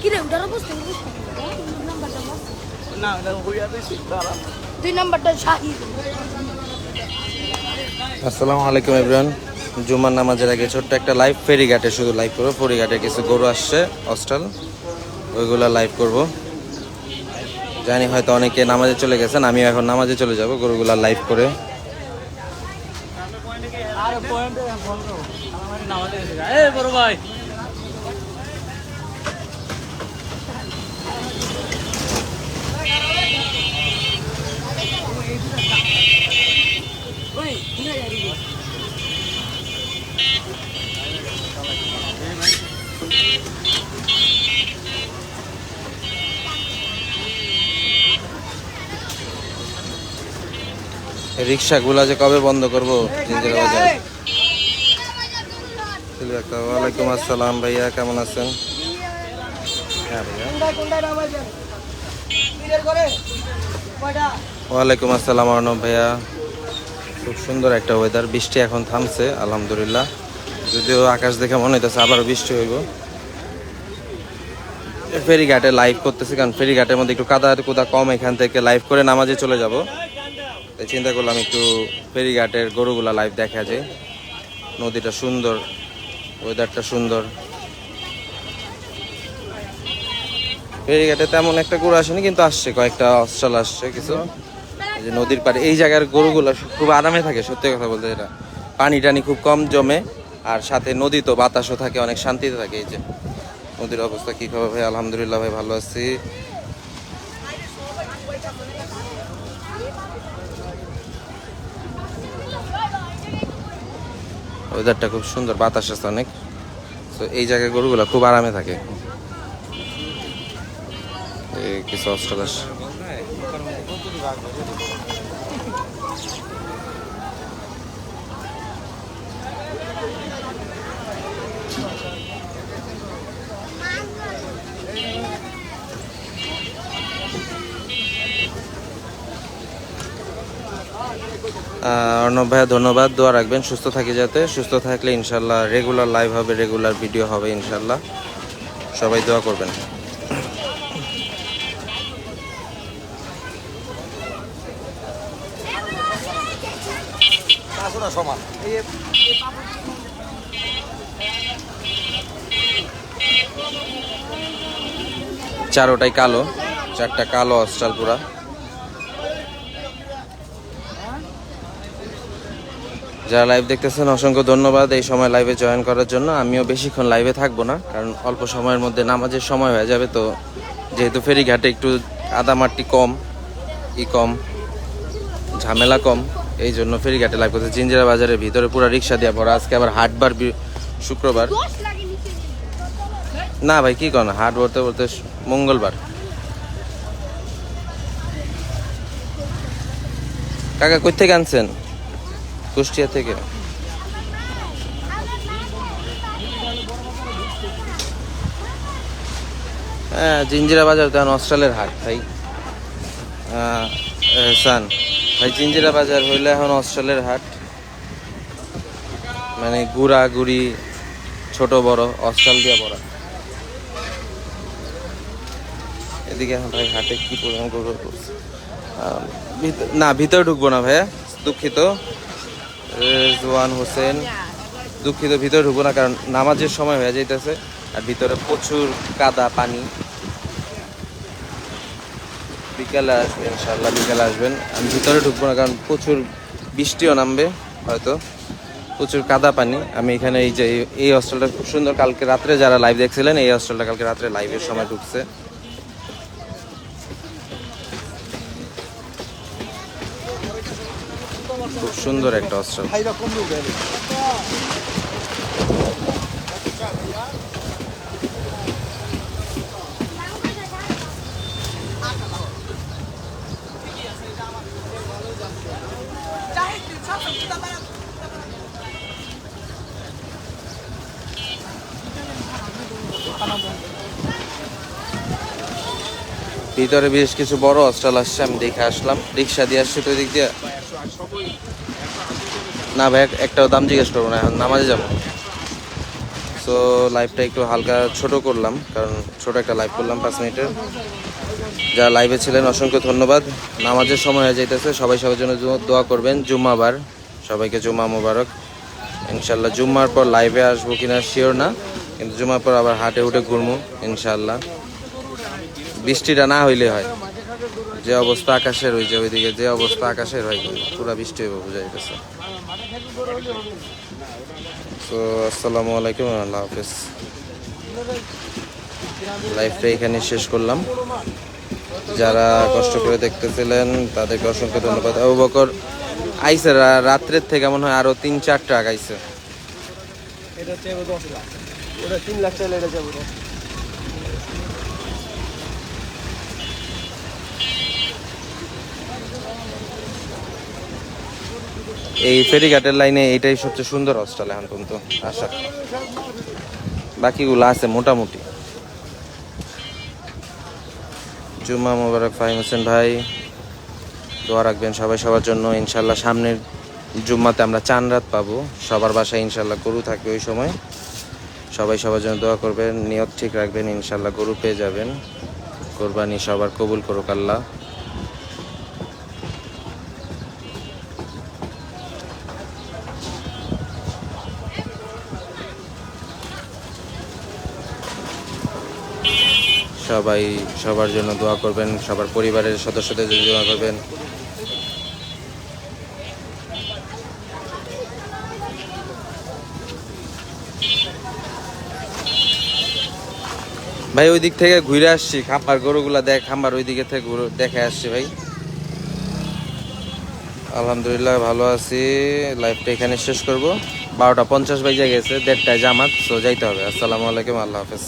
কিরে ওটার অবস্থা বুঝতে নাম্বারটা বল। না এটা হইয়া দিছি দাঁড়া। দুই নাম্বারটা শাহিদ। আসসালামু আলাইকুম জুমার নামাজের আগে ছোট্ট একটা লাইভ ফেরিঘাটে শুধু লাইভ করব। ফেরিঘাটে কিছু গরু আসছে অস্টাল ওইগুলো লাইভ করব। জানি হয়তো অনেকে নামাজে চলে গেছেন আমিও এখন নামাজে চলে যাব গরুগুলা লাইভ করে। আরে পয়েন্টে ফোন করো আমার নামাজে এসে যায় এই বড় ভাই। রিক্সাগুলা যে কবে বন্ধ করব? ওয়ালাইকুম আসসালাম ভাইয়া কেমন আছেন? হ্যাঁ ওয়ালাইকুম আসসালাম অর্ণব ভাইয়া। খুব সুন্দর একটা ওয়েদার বৃষ্টি এখন থামছে আলহামদুলিল্লাহ। যদিও আকাশ দেখে মনে হইতেছে আবার বৃষ্টি হইব। ফেরিঘাটে লাইভ করতেছি কারণ ফেরিঘাটের মধ্যে একটু কাদা কুদা কম এখান থেকে লাইভ করে নামাজে চলে যাব। তাই চিন্তা করলাম একটু ফেরিঘাটের গরুগুলা লাইভ দেখা যায়। নদীটা সুন্দর ওয়েদারটা সুন্দর। ফেরিঘাটে তেমন একটা গরু আসেনি, কিন্তু আসছে, কয়েকটা অস্ট্রাল আসছে কিছু। যে নদীর পাড়ে, এই জায়গার গরুগুলো খুব আরামে থাকে, সত্যি কথা বলতে এটা। পানি টানি খুব কম জমে, আর সাথে নদী তো বাতাসও থাকে, অনেক শান্তিতে থাকে, এই যে। নদীর অবস্থা কি খবর ভাই? আলহামদুলিল্লাহ ভাই, ভালো আছি। ওয়েদারটা খুব সুন্দর, বাতাস আছে অনেক। তো এই জায়গায় গরুগুলো খুব আরামে থাকে। কিছু অস্ট্রাল অর্ণব ভাইয়া ধন্যবাদ। দোয়া রাখবেন সুস্থ থাকি যাতে। সুস্থ থাকলে ইনশাল্লাহ রেগুলার লাইভ হবে রেগুলার ভিডিও হবে ইনশাল্লাহ। সবাই দোয়া করবেন। সমান। চারোটাই কালো চারটা কালো অস্ট্রাল পুরা। যারা লাইভ দেখতেছেন, অসংখ্য ধন্যবাদ এই সময় লাইভে জয়েন করার জন্য। আমিও বেশিক্ষণ লাইভে থাকব না, কারণ অল্প সময়ের মধ্যে নামাজের সময় হয়ে যাবে তো। যেহেতু ফেরিঘাটে একটু আদামাটি কম, ই কম, ঝামেলা কম, এই জন্য ফেরিঘাটে লাইভ করতে জিঞ্জিরা বাজারের ভিতরে পুরো রিক্সা দিয়ে পড়া আজকে আবার হাটবার শুক্রবার। না ভাই, কি করেন হাট বলতে বলতে মঙ্গলবার। কাকা, কই থেকে আনছেন? কুষ্টিয়া থেকে। হ্যাঁ জিঞ্জিরা বাজার তো অস্ট্রেলের হাট, ভাই। এহসান। ভাই, জিঞ্জিরা বাজার হইলে এখন অস্ট্রেলের হাট। মানে গুড়া গুড়ি ছোট, বড় অস্ট্রাল দিয়ে বড়। এদিকে ভাই হাটে কি পরিমাণ গরু না, ভিতরে ঢুকবো না ভাইয়া, দুঃখিত। রেজওয়ান হোসেন। দুঃখিত, ভিতরে ঢুকবো না, কারণ নামাজের সময় হয়ে যাইতেছে আর ভিতরে প্রচুর কাদা, পানি। বিকালে আসবেন ইনশাল্লাহ বিকালে আসবেন। আমি ভিতরে ঢুকবো না, কারণ প্রচুর বৃষ্টিও নামবে, হয়তো। প্রচুর কাদা, পানি। আমি এখানে এই যে, এই- হস্টেলটা খুব সুন্দর। কালকে রাত্রে যারা লাইভ দেখছিলেন, এই হস্টেলটা কালকে রাত্রে লাইভের সময় ঢুকছে। খুব সুন্দর একটা লোক ভিতরে বেশ কিছু বড় হস্টেল আসছে, আমি দেখে আসলাম। রিক্সা দিয়ে আসছি তো দিক দিয়ে। না ভাই, এক- একটাও দাম জিজ্ঞেস করব না, এখন নামাজে যাব। সো লাইভটা একটু হালকা ছোট করলাম, কারণ ছোট একটা লাইভ করলাম পাঁচ মিনিটের। যারা লাইভে ছিলেন, অসংখ্য ধন্যবাদ। নামাজের সময় হয়ে যাইতেছে, সবাই সবার জন্য দোয়া করবেন। জুম্মাবার, সবাইকে জুম্মা মোবারক। ইনশাল্লাহ জুম্মার পর লাইভে আসব কিনা শিওর না, কিন্তু জুম্মার পর আবার হাটে উঠে ঘুরবো ইনশাল্লাহ বৃষ্টিটা না হইলে হয়। যে অবস্থা আকাশের যে ওইদিকে যে অবস্থা আকাশের হয় পুরা বৃষ্টি হইব, বোঝা যাইতেছে। তো আসসালামু আলাইকুম, আল্লাহ হাফিজ। লাইফটা এখানে শেষ করলাম। যারা কষ্ট করে দেখতেছিলেন, তাদেরকে অসংখ্য ধন্যবাদ। আবু বকর আইসে রাত্রের থেকে মনে হয় আরও তিন, চার ট্রাক আইসে এই ফেরিঘাটের লাইনে এইটাই সবচেয়ে সুন্দর হস্টেল এখন পর্যন্ত, আশা। বাকিগুলো আছে মোটামুটি। জুম্মা মোবারক, ফাহিম হোসেন ভাই, দোয়া রাখবেন সবাই সবার জন্য। ইনশাল্লাহ সামনের জুম্মাতে আমরা চান রাত পাবো। সবার বাসায় ইনশাল্লাহ গরু থাকবে ওই সময়। সবাই সবার জন্য দোয়া করবেন, নিয়ত ঠিক রাখবেন ইনশাল্লাহ গরু পেয়ে যাবেন। কোরবানি সবার কবুল করুক আল্লাহ। সবাই সবার জন্য দোয়া করবেন, সবার পরিবারের সদস্যদের জন্য দোয়া করবেন। ভাই ওই দিক থেকে ঘুরে আসছি। খাম্বার গরুগুলা দেখ খাম্বার ওই দিকে থেকে ঘুরে দেখে আসছি ভাই। আলহামদুলিল্লাহ, ভালো আছি। লাইফটা এখানে শেষ করব। বারোটা পঞ্চাশ বাজে গেছে, দেড়টায় জামাত সো যাইতে হবে। আসসালামু আলাইকুম, আল্লাহ হাফেজ।